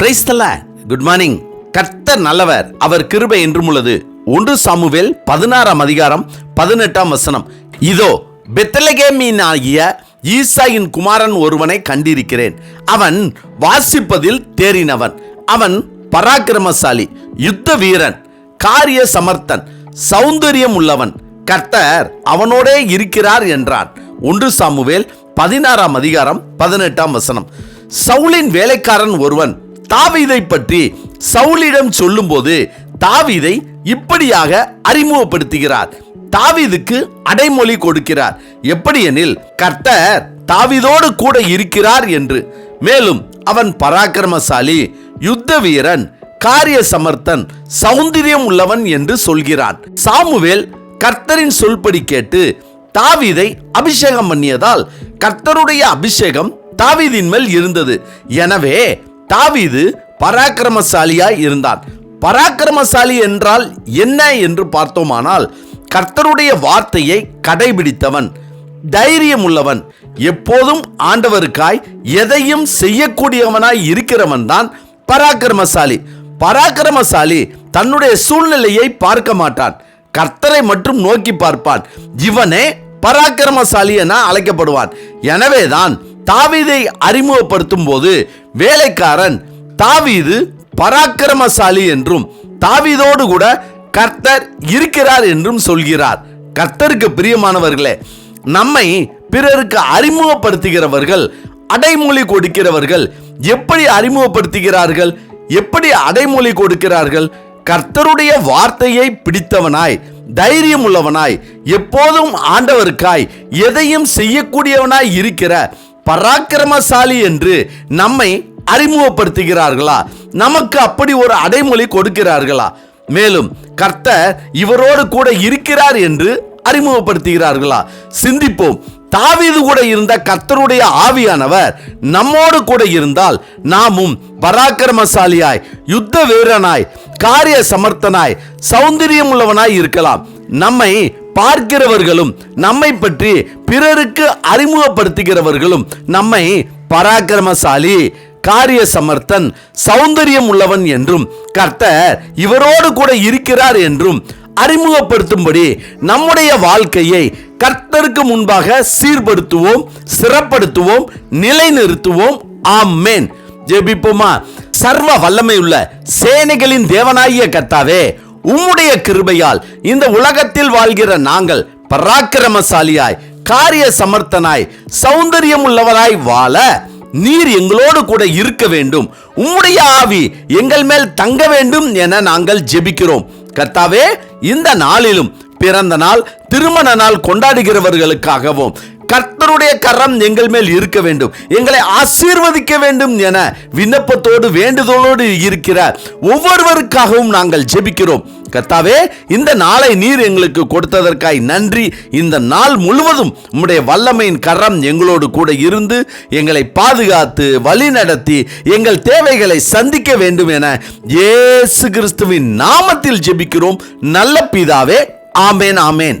பிரைஸ்தல good morning கர்த்தர் நல்லவர். அவர் கிருபை என்றும் உள்ளது. ஒன்று சாமுவேல் பதினாறாம் அதிகாரம் பதினெட்டாம் வசனம். இதோ பெத்தலகேமீன் ஆகிய ஈசாயின் குமாரன் ஒருவனை கண்டிருக்கிறேன். அவன் வாசிப்பதில் தேறினவன். அவன் பராக்கிரமசாலி யுத்த வீரன் காரிய சமர்த்தன் சௌந்தரியம் உள்ளவன் கர்த்தர் அவனோடே இருக்கிறார் என்றான் ஒன்று சாமுவேல் பதினாறாம் அதிகாரம் பதினெட்டாம் வசனம். சவுலின் வேலைக்காரன் ஒருவன் தாவீதை பற்றி சவுலிடம் சொல்லும்போது தாவீதை இப்படியாக அறிமுகப்படுத்துகிறார். தாவீதுக்கு அடைமொழி கொடுக்கிறார். எப்படியெனில் கர்த்தர் தாவீதோடு கூட இருக்கிறார் என்று. மேலும் அவன் பராக்கிரமசாலி யுத்த வீரன் காரிய சமர்த்தன் சௌந்தரியம் உள்ளவன் என்று சொல்கிறான். சாமுவேல் கர்த்தரின் சொல்படி கேட்டு தாவீதை அபிஷேகம் பண்ணியதால் கர்த்தருடைய அபிஷேகம் தாவிதின் மேல் இருந்தது. எனவே தாவீது பராக்கிரமசாலியாய் இருந்தான். பராக்கிரமசாலி என்றால் என்ன என்று பார்த்தோமானால் கர்த்தருடைய வார்த்தையை கடைபிடித்தவன் தைரியம் உள்ளவன் எப்போதும் ஆண்டவருக்காய் எதையும் செய்யக்கூடியவனாய் இருக்கிறவன் தான் பராக்கிரமசாலி. பராக்கிரமசாலி தன்னுடைய சூழ்நிலையை பார்க்க மாட்டான். கர்த்தரை மட்டும் நோக்கி பார்ப்பான். இவனே பராக்கிரமசாலி என அழைக்கப்படுவான். எனவேதான் தாவீதை அறிமுகப்படுத்தும் போது வேலைக்காரன் தாவீது பராக்கிரமசாலி என்றும் தாவீதோடு கூட கர்த்தர் இருக்கிறார் என்றும் சொல்கிறார். கர்த்தருக்கு பிரியமானவர்களே நம்மை பிறருக்கு அறிமுகப்படுத்துகிறவர்கள் அடைமொழி கொடுக்கிறவர்கள் எப்படி அறிமுகப்படுத்துகிறார்கள் எப்படி அடைமொழி கொடுக்கிறார்கள்? கர்த்தருடைய வார்த்தையை பிடித்தவனாய் தைரியம் உள்ளவனாய் எப்போதும் ஆண்டவருக்காய் எதையும் செய்யக்கூடியவனாய் இருக்கிற பராக்கிரமசாலி என்று நம்மை அறிமுகப்படுத்துகிறார்களா? நமக்கு அப்படி ஒரு அடைமொழி கொடுக்கிறார்களா? மேலும் கர்த்தர் இவரோடு கூட இருக்கிறார் என்று அறிமுகப்படுத்துகிறார்களா? சிந்திப்போம். தாவீது கூட இருந்த கர்த்தருடைய ஆவியானவர் நம்மோடு கூட இருந்தால் நாமும் பராக்கிரமசாலியாய் யுத்த வீரனாய் காரிய சமர்த்தனாய் சௌந்தரியம் உள்ளவனாய் இருக்கலாம். நம்மை பார்க்கிறவர்களும் நம்மை பற்றி பிறருக்கு அறிமுகப்படுத்துகிறவர்களும் நம்மை பராக்கிரமசாலி காரிய சமர்த்தன் சௌந்தரியம் உள்ளவன் என்றும் கர்த்தர் இவரோடு கூட இருக்கிறார் என்றும் அறிமுகப்படுத்தும்படி நம்முடைய வாழ்க்கையை கர்த்தருக்கு முன்பாக சீர்படுத்துவோம் சிறப்படுத்துவோம் நிலைநிறுத்துவோம். ஆமேன். ஜெபிப்போமா? சர்வ வல்லமை உள்ள சேனைகளின் தேவனாகிய கர்த்தாவே உம்முடைய கிருபையால் இந்த உலகத்தில் வாழ்கிற நாங்கள் பராக்கிரமசாலியாய் காரிய சமர்த்தனாய் சௌந்தரியம் உள்ளவராய் வாழ நீர் எங்களோடு கூட இருக்க வேண்டும். உம்முடைய ஆவி எங்கள் மேல் தங்க வேண்டும் என நாங்கள் ஜெபிக்கிறோம். கர்த்தாவே இந்த நாளிலும் பிறந்த நாள் திருமண நாள் கொண்டாடுகிறவர்களுக்காகவும் கர்த்தருடைய கரம் எங்கள் மேல் இருக்க வேண்டும். எங்களை ஆசீர்வதிக்க வேண்டும் என விண்ணப்பத்தோடு வேண்டுதலோடு இருக்கிற ஒவ்வொருவருக்காகவும் நாங்கள் ஜெபிக்கிறோம். கர்த்தாவே இந்த நாளை நீர் எங்களுக்கு கொடுத்ததற்காய் நன்றி. இந்த நாள் முழுவதும் உம்முடைய வல்லமையின் கரம் எங்களோடு கூட இருந்து எங்களை பாதுகாத்து வழி நடத்தி எங்கள் தேவைகளை சந்திக்க வேண்டும் என இயேசு கிறிஸ்துவின் நாமத்தில் ஜெபிக்கிறோம். நல்ல பிதாவே ஆமேன் ஆமேன்.